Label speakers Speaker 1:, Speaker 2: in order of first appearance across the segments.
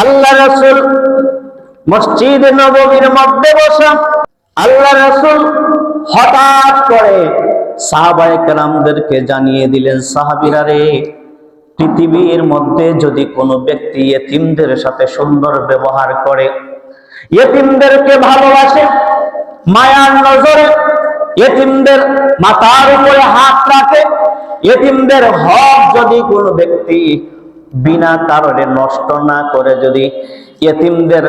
Speaker 1: আল্লাহ রসুল মসজিদ নবমীর মধ্যে বসা আল্লাহ রসুল হঠাৎ করে সাহাবায়ে জানিয়ে দিলেন, সাহাবিরা রে, পৃথিবীর মধ্যে যদি কোনো ব্যক্তি এতিমদের সাথে সুন্দর ব্যবহার করে এতিমদেরকে ভালোবাসে, মায়ার নজরে এতিমদের মাথার উপরে হাত রাখে এতিমদের হক যদি কোনো ব্যক্তি বিনা কারণে নষ্ট না করে যদি এতিমদের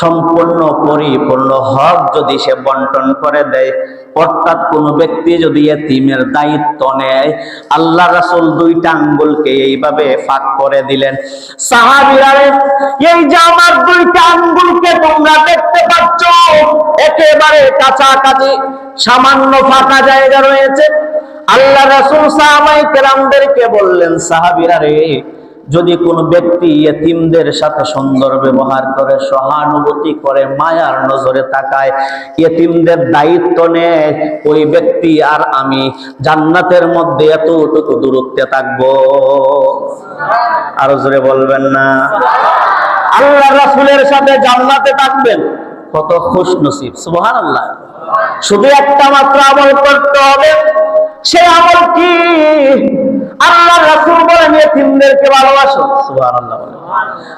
Speaker 1: সম্পূর্ণ পরিপূর্ণ হক যদি সে বন্টন করে দেয় অর্থাৎ কোন ব্যক্তি যদি এতিমের দায়িত্ব নেয় আল্লাহ রাসূল দুইটা আঙ্গুলকে এইভাবে ফাঁক করে দিলেন। সাহাবীরা রে, এই যে আমার দুইটা আঙ্গুলকে তোমরা দেখতে পাচ্ছ একেবারে কাছাকাছি সামান্য ফাঁকা জায়গা রয়েছে। আল্লাহ রাসুল সাহাবাই কেরামদেরকে বললেন সাহাবীরা রে যদি কোনো ব্যক্তি এতিমদের সাথে সুন্দর ব্যবহার করে, সহানুভূতি করে, মায়ার নজরে তাকায়, এতিমদের দায়িত্ব নেয়, ওই ব্যক্তি আর আমি জান্নাতের মধ্যে এতটুকু দূরত্বে থাকব। আরও জোরে বলবেন না। আল্লাহ রাসূলের সাথে জান্নাতে থাকবেন, কত খুশ নসিব সুবহানাল্লাহ। শুধু একটা মাত্র আমল করতে হবে, সে আমল কি? আল্লাহ ইতিমদেরকে ভালোবাসো?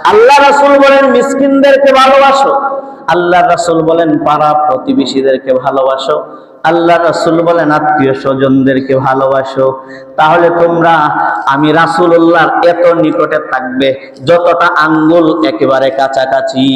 Speaker 1: আল্লাহ রাসূল বলেন, মিসকিনদেরকে ভালোবাসো। আল্লাহ রাসূল বলেন, পাড়া প্রতিবেশীদেরকে ভালোবাসো। আল্লাহ রাসূল বলেন, আত্মীয় স্বজনদেরকে ভালোবাসো। তাহলে তোমরা, আমি রাসূলুল্লাহর এত নিকটে থাকবে, যতটা আঙ্গুল একেবারে কাছাকাছি।